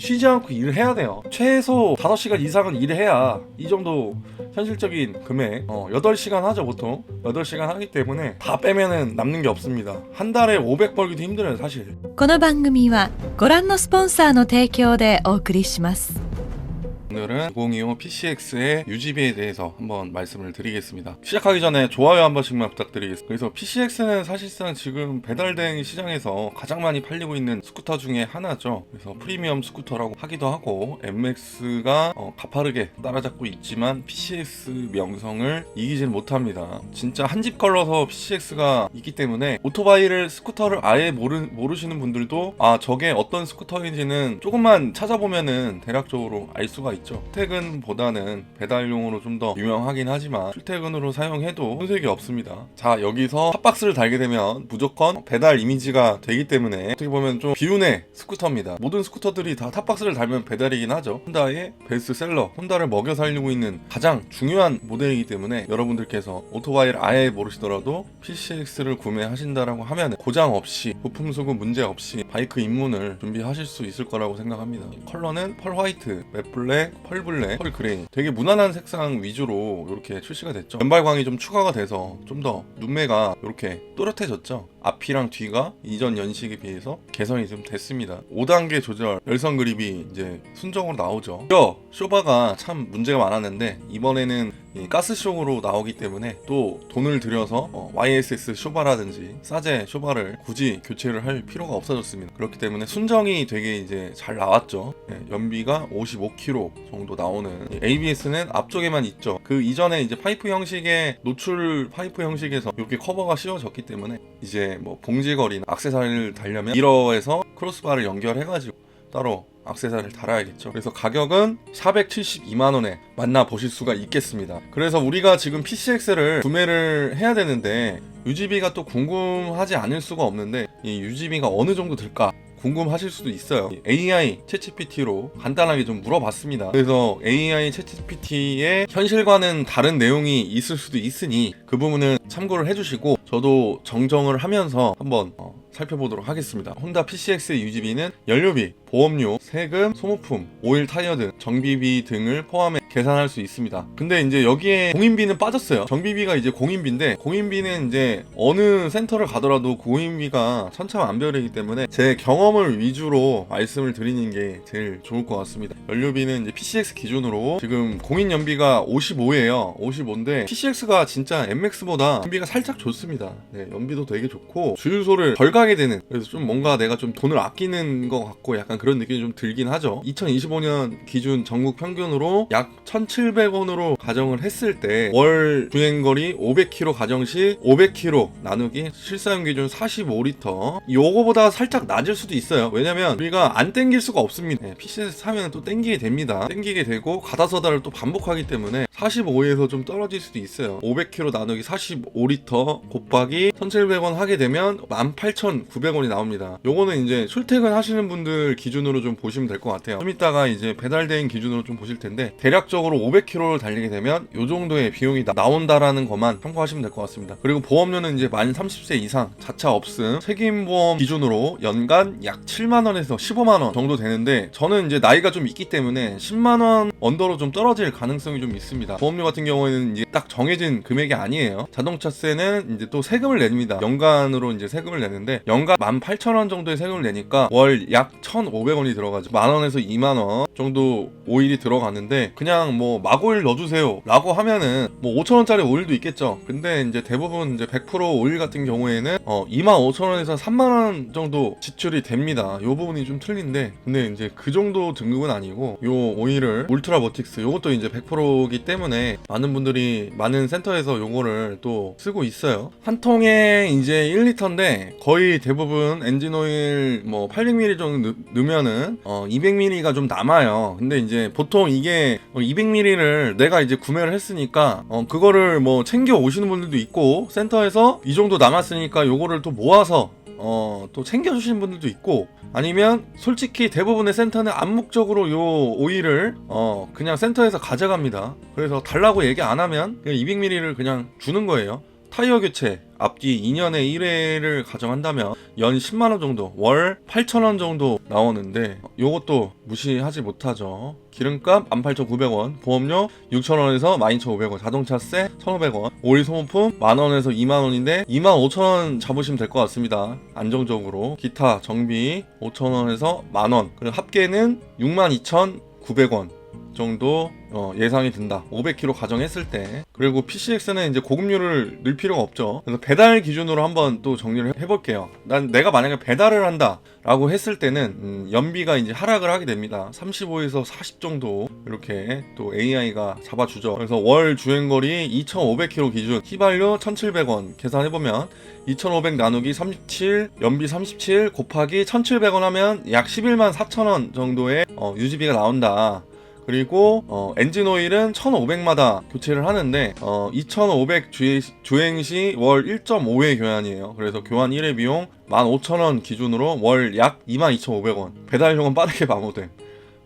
쉬지 않고 일을 해야 돼요. 최소 5시간 이상은 일을 해야 이 정도 현실적인 금액 어, 8시간 하죠 보통 8시간 하기 때문에 다 빼면은 남는 게 없습니다. 한 달에 500 벌기도 힘들어요 사실. この番組はご覧のスポンサーの提供でお送りします 오늘은 2025 PCX의 유지비에 대해서 한번 말씀을 드리겠습니다. 시작하기 전에 좋아요 한 번씩만 부탁드리겠습니다. 그래서 PCX는 사실상 지금 배달대행 시장에서 가장 많이 팔리고 있는 스쿠터 중에 하나죠. 그래서 프리미엄 스쿠터라고 하기도 하고 MX가 어, 가파르게 따라잡고 있지만 PCX 명성을 이기지는 못합니다. 진짜 한 집 걸러서 PCX가 있기 때문에 오토바이를 스쿠터를 아예 모르, 모르시는 분들도 아 저게 어떤 스쿠터인지는 조금만 찾아보면은 대략적으로 알 수가 있 죠. 출퇴근보다는 배달용으로 좀 더 유명하긴 하지만 출퇴근으로 사용해도 손색이 없습니다. 자 여기서 핫박스를 달게 되면 무조건 배달 이미지가 되기 때문에 어떻게 보면 좀 비운의 스쿠터입니다. 모든 스쿠터들이 다 탑박스를 달면 배달이긴 하죠. 혼다의 베스트셀러, 혼다를 먹여 살리고 있는 가장 중요한 모델이기 때문에 여러분들께서 오토바이를 아예 모르시더라도 PCX를 구매하신다라고 하면 고장 없이 부품 수급 문제 없이 바이크 입문을 준비하실 수 있을 거라고 생각합니다. 컬러는 펄 화이트, 맵 블랙, 펄 블랙, 펄 그레이 되게 무난한 색상 위주로 이렇게 출시가 됐죠. 연발광이 좀 추가가 돼서 좀 더 눈매가 이렇게 또렷해졌죠. 앞이랑 뒤가 이전 연식에 비해서 개선이 좀 됐습니다. 5단계 조절 열선 그립이 이제 순정으로 나오죠. 저 쇼바가 참 문제가 많았는데 이번에는 이 가스쇼으로 나오기 때문에 또 돈을 들여서 어, YSS 쇼바라든지 사제 쇼바를 굳이 교체를 할 필요가 없어졌습니다. 그렇기 때문에 순정이 되게 이제 잘 나왔죠. 예, 연비가 55km 정도 나오는 ABS는 앞쪽에만 있죠. 그 이전에 이제 파이프 형식의 노출 파이프 형식에서 이렇게 커버가 씌워졌기 때문에 이제 뭐 봉지거리나 악세사리를 달려면 미러에서 크로스바를 연결해가지고 따로 악세사리를 달아야겠죠. 그래서 가격은 472만 원에 만나 보실 수가 있겠습니다. 그래서 우리가 지금 PCX를 구매를 해야 되는데 유지비가 또 궁금하지 않을 수가 없는데 이 유지비가 어느 정도 들까? 궁금하실 수도 있어요. AI 챗GPT로 간단하게 좀 물어봤습니다. 그래서 AI 챗GPT의 현실과는 다른 내용이 있을 수도 있으니 그 부분은 참고를 해주시고 저도 정정을 하면서 한번 어, 살펴보도록 하겠습니다. 혼다 PCX의 유지비는 연료비, 보험료, 세금, 소모품, 오일 타이어 등 정비비 등을 포함해 계산할 수 있습니다. 근데 이제 여기에 공인비는 빠졌어요. 정비비가 이제 공인비인데 공인비는 이제 어느 센터를 가더라도 공인비가 천차만별이기 때문에 제 경험을 위주로 말씀을 드리는 게 제일 좋을 것 같습니다. 연료비는 이제 PCX 기준으로 지금 공인 연비가 55예요. 55인데 PCX가 진짜 MX보다 연비가 살짝 좋습니다. 네, 연비도 되게 좋고 주유소를 덜 가게 되는 그래서 좀 뭔가 내가 좀 돈을 아끼는 것 같고 약간 그런 느낌이 좀 들긴 하죠. 2025년 기준 전국 평균으로 약 1,700원으로 가정을 했을 때 월 주행거리 500km 가정 시 500km 나누기 실사용 기준 45리터 요거보다 살짝 낮을 수도 있어요. 왜냐면 우리가 안 땡길 수가 없습니다. 네, PC에서 사면 또 땡기게 됩니다. 땡기게 되고 가다서다를 또 반복하기 때문에 45에서 좀 떨어질 수도 있어요. 500km 나누기 45리터 곱하기 1,700원 하게 되면 18,900원이 나옵니다. 요거는 이제 출퇴근 하시는 분들 기준으로 좀 보시면 될 것 같아요. 좀 이따가 이제 배달대행 기준으로 좀 보실 텐데 대략 적으로 500km를 달리게 되면 요 정도의 비용이 나, 나온다라는 것만 참고하시면 될 것 같습니다. 그리고 보험료는 이제 만 30세 이상 자차 없음 책임보험 기준으로 연간 약 7만 원에서 15만 원 정도 되는데 저는 이제 나이가 좀 있기 때문에 10만 원 언더로 좀 떨어질 가능성이 좀 있습니다. 보험료 같은 경우에는 이제 딱 정해진 금액이 아니에요. 자동차세는 이제 또 세금을 냅니다. 연간으로 이제 세금을 내는데 연간 18,000원 정도의 세금을 내니까 월 약 1,500원이 들어가죠. 만 원에서 2만 원 정도 오일이 들어가는데 그냥 뭐 마고일 넣어주세요 라고 하면은 뭐 5천원짜리 오일도 있겠죠. 근데 이제 대부분 이제 100% 오일 같은 경우에는 어 2만 5천원에서 3만원 정도 지출이 됩니다. 요 부분이 좀 틀린데 근데 이제 그 정도 등급은 아니고 요 오일을 울트라 버틱스 요것도 이제 100%이기 때문에 많은 분들이 많은 센터에서 요거를 또 쓰고 있어요. 한 통에 이제 1리터인데 거의 대부분 엔진 오일 뭐 800ml 정도 넣, 넣으면은 어 200ml가 좀 남아요. 근데 이제 보통 이게 200ml를 내가 이제 구매를 했으니까 어 그거를 뭐 챙겨 오시는 분들도 있고 센터에서 이 정도 남았으니까 요거를 또 모아서 어, 또 챙겨주시는 분들도 있고, 아니면 솔직히 대부분의 센터는 암묵적으로 요 오일을 어, 그냥 센터에서 가져갑니다. 그래서 달라고 얘기 안 하면 그냥 200ml를 그냥 주는 거예요. 타이어 교체, 앞뒤 2년에 1회를 가정한다면 연 10만 원 정도, 월 8천 원 정도 나오는데 요것도 무시하지 못하죠. 기름값 18,900원, 보험료 6,000원에서 12,500원, 자동차세 1,500원, 오일 소모품 만원에서 2만원인데 25,000원 잡으시면 될 것 같습니다. 안정적으로. 기타 정비 5,000원에서 만원, 그리고 합계는 62,900원. 정도 어, 예상이 든다. 500km 가정했을 때. 그리고 PCX는 이제 고급류를 넣을 필요가 없죠. 그래서 배달 기준으로 한번 또 정리를 해볼게요. 난 내가 만약에 배달을 한다라고 했을 때는 음, 연비가 이제 하락을 하게 됩니다. 35에서 40 정도 이렇게 또 AI가 잡아주죠. 그래서 월 주행거리 2,500km 기준 휘발유 1,700원 계산해보면 2,500 나누기 37 연비 37 곱하기 1,700원 하면 약 11만 4천원 정도의 어, 유지비가 나온다. 그리고 어, 엔진 오일은 1,500마다 교체를 하는데 어, 2,500 주행, 시 월 1.5회 교환이에요. 그래서 교환 1회 비용 15,000원 기준으로 월 약 22,500원. 배달료는 빠르게 마모됨.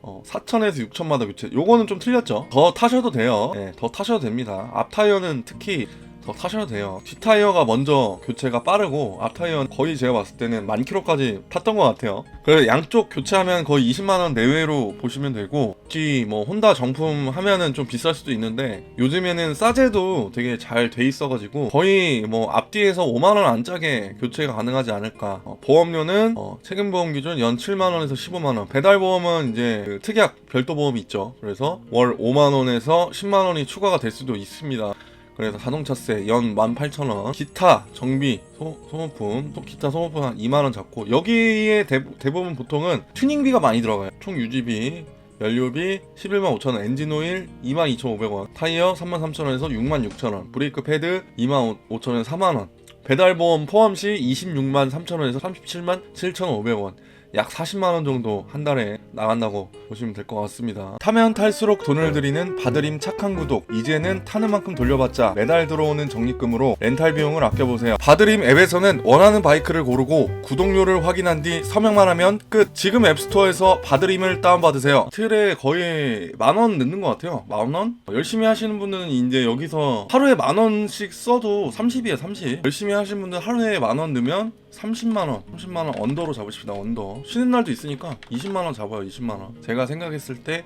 어, 4천에서 6천마다 교체. 요거는 좀 틀렸죠. 더 타셔도 돼요. 네, 더 타셔도 됩니다. 앞 타이어는 특히 더 타셔도 돼요. 뒷 타이어가 먼저 교체가 빠르고 앞 타이어는 거의 제가 봤을 때는 만 킬로까지 탔던 것 같아요. 그래서 양쪽 교체하면 거의 20만 원 내외로 보시면 되고 뒤뭐 혼다 정품 하면은 좀 비쌀 수도 있는데 요즘에는 싸제도 되게 잘 돼 있어가지고 거의 뭐 앞뒤에서 5만 원 안짝에 교체가 가능하지 않을까. 어, 보험료는 어, 책임 보험 기준 연 7만 원에서 15만 원. 배달 보험은 이제 그 특약 별도 보험이 있죠. 그래서 월 5만 원에서 10만 원이 추가가 될 수도 있습니다. 그래서 자동차세 연 18,000원. 기타 정비 소, 소모품. 또 기타 소모품 한 2만원 잡고. 여기에 대, 대부분 보통은 튜닝비가 많이 들어가요. 총 유지비 연료비 11만 5천원 엔진오일 2만 2,500원 타이어 3만 3천원에서 6만 6천원 브레이크 패드 2만 5천원에서 4만원 배달보험 포함 시 26만 3천원에서 37만 7,500원 약 40만 원 정도 한 달에 나간다고 보시면 될 것 같습니다. 타면 탈수록 돈을 들이는 바드림 착한 구독. 이제는 타는 만큼 돌려받자 매달 들어오는 적립금으로 렌탈 비용을 아껴보세요. 바드림 앱에서는 원하는 바이크를 고르고 구독료를 확인한 뒤 서명만 하면 끝. 지금 앱스토어에서 바드림을 다운받으세요. 틀에 거의 만 원 넣는 것 같아요. 만 원? 열심히 하시는 분들은 이제 여기서 하루에 만 원씩 써도 30이에요, 30. 열심히 하시는 분들 하루에 만 원 넣으면 30만원, 30만원 언더로 잡으십니다, 언더. 쉬는 날도 있으니까 20만원 잡아요, 20만원. 제가 생각했을 때,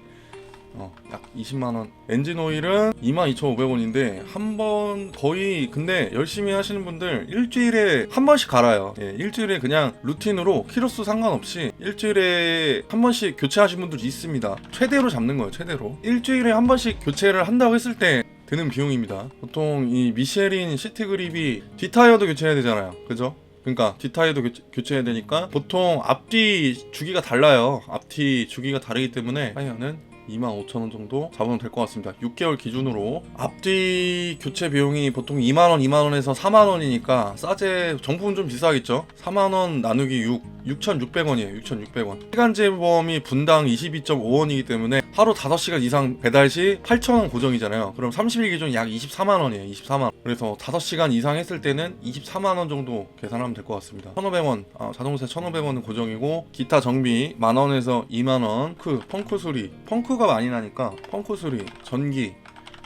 어, 약 20만원. 엔진 오일은 22,500원인데, 한 번, 거의, 근데 열심히 하시는 분들 일주일에 한 번씩 갈아요. 예, 일주일에 그냥 루틴으로 키로수 상관없이 일주일에 한 번씩 교체하신 분들이 있습니다. 최대로 잡는 거예요, 최대로. 일주일에 한 번씩 교체를 한다고 했을 때, 드는 비용입니다. 보통 이 미쉐린 시트 그립이 뒷타이어도 교체해야 되잖아요. 그죠? 그러니까 뒷타이어도 교체, 교체 해야 되니까 보통 앞뒤 주기가 달라요. 앞뒤 주기가 다르기 때문에 타이어는 25,000원 정도 잡으면 될 것 같습니다. 6개월 기준으로 앞뒤 교체 비용이 보통 2만원, 2만원에서 4만원이니까 싸제 정품은 좀 비싸겠죠? 4만원 나누기 6, 6,600원이에요. 6,600원. 시간제 보험이 분당 22.5원이기 때문에 하루 5시간 이상 배달 시 8,000원 고정이잖아요. 그럼 30일 기준 약 24만 원이에요. 24만 원. 그래서 5시간 이상 했을 때는 24만 원 정도 계산하면 될 것 같습니다. 1,500원, 아, 자동차 1,500원은 고정이고 기타 정비 만 원에서 2만원 그 펑크 수리 펑크가 많이 나니까 펑크 수리 전기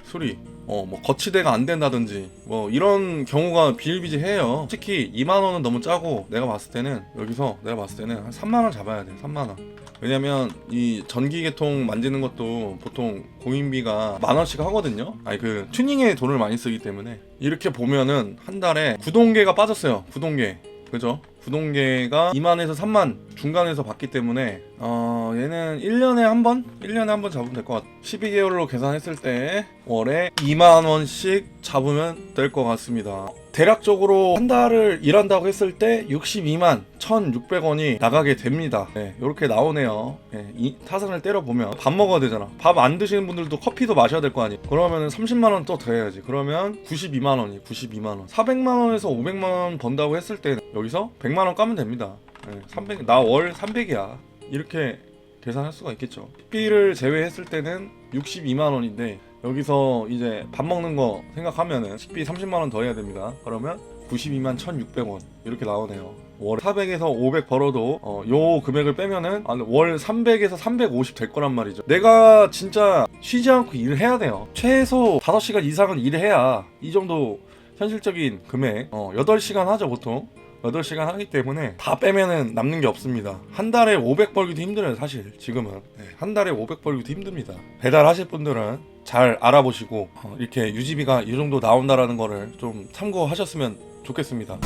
수리 어 뭐 거치대가 안 된다든지 뭐 이런 경우가 비일비재해요. 특히 2만 원은 너무 짜고 내가 봤을 때는 여기서 내가 봤을 때는 한 3만 원 잡아야 돼 3만 원. 왜냐면 이 전기계통 만지는 것도 보통 공인비가 만 원씩 하거든요. 아니 그 튜닝에 돈을 많이 쓰기 때문에. 이렇게 보면은 한 달에 구동계가 빠졌어요 구동계. 그죠? 구동계가 2만에서 3만 중간에서 받기 때문에 어 얘는 1년에 한 번? 1년에 한 번 잡으면 될 것 같아 12개월로 계산했을 때 월에 2만 원씩 잡으면 될 것 같습니다 대략적으로 한 달을 일한다고 했을 때 62만 1,600원이 나가게 됩니다. 네, 이렇게 나오네요. 네, 이 타산을 때려보면 밥 먹어야 되잖아. 밥 안 드시는 분들도 커피도 마셔야 될 거 아니에요. 그러면 30만 원 또 더해야지. 그러면 92만 원이 92만 원. 400만 원에서 500만 원 번다고 했을 때 여기서 100만 원 까면 됩니다. 네, 300. 나 월 300이야. 이렇게 계산할 수가 있겠죠. 식비를 제외했을 때는 62만 원인데 여기서 이제 밥 먹는 거 생각하면은 식비 30만 원 더 해야 됩니다. 그러면 92만 1,600원 이렇게 나오네요. 월 400에서 500 벌어도 어, 요 금액을 빼면은 아, 월 300에서 350 될 거란 말이죠. 내가 진짜 쉬지 않고 일을 해야 돼요. 최소 5시간 이상은 일을 해야 이 정도 현실적인 금액 어, 8시간 하죠 보통 8시간 하기 때문에 다 빼면은 남는 게 없습니다. 한 달에 500 벌기도 힘들어요, 사실. 지금은. 네, 한 달에 500 벌기도 힘듭니다. 배달하실 분들은 잘 알아보시고 어, 이렇게 유지비가 이 정도 나온다라는 거를 좀 참고하셨으면 좋겠습니다.